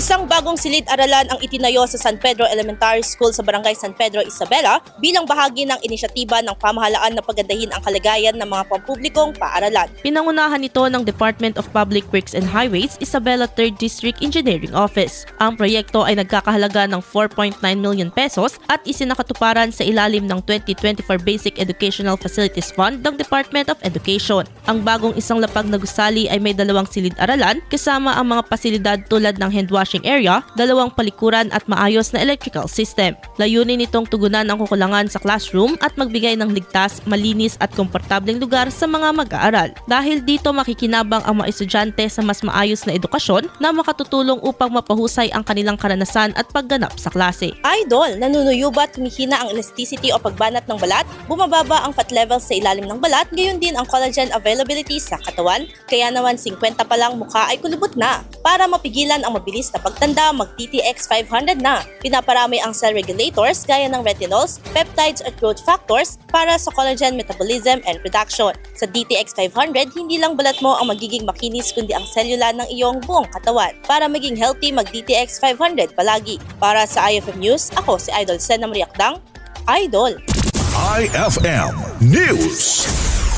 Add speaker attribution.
Speaker 1: Isang bagong silid-aralan ang itinayo sa San Pedro Elementary School sa Barangay San Pedro, Isabela bilang bahagi ng inisyatiba ng pamahalaan na pagandahin ang kalagayan ng mga pampublikong paaralan.
Speaker 2: Pinangunahan ito ng Department of Public Works and Highways, Isabela 3rd District Engineering Office. Ang proyekto ay nagkakahalaga ng 4.9 million pesos at isinakatuparan sa ilalim ng 2024 Basic Educational Facilities Fund ng Department of Education. Ang bagong isang lapag na gusali ay may dalawang silid-aralan kasama ang mga pasilidad tulad ng handwashing area, dalawang palikuran at maayos na electrical system. Layunin nitong tugunan ang kukulangan sa classroom at magbigay ng ligtas, malinis at komportableng lugar sa mga mag-aaral. Dahil dito makikinabang ang mga estudyante sa mas maayos na edukasyon na makatutulong upang mapahusay ang kanilang karanasan at pagganap sa klase.
Speaker 1: Idol, nanunuyubat, humihina ang elasticity o pagbanat ng balat, bumababa ang fat levels sa ilalim ng balat, gayon din ang collagen availability sa katawan, kaya naman 50 pa lang mukha ay kulubot na. Para mapigilan ang mabilis na pagtanda, mag-TTX 500 na. Pinaparami ang cell regulators gaya ng retinols, peptides at growth factors para sa collagen metabolism and production. Sa DTX 500, hindi lang balat mo ang magiging makinis kundi ang selula ng iyong buong katawan. Para maging healthy, mag-DTX 500 palagi. Para sa IFM News, ako si Idol Sen Mariakdang, Idol!
Speaker 3: IFM News.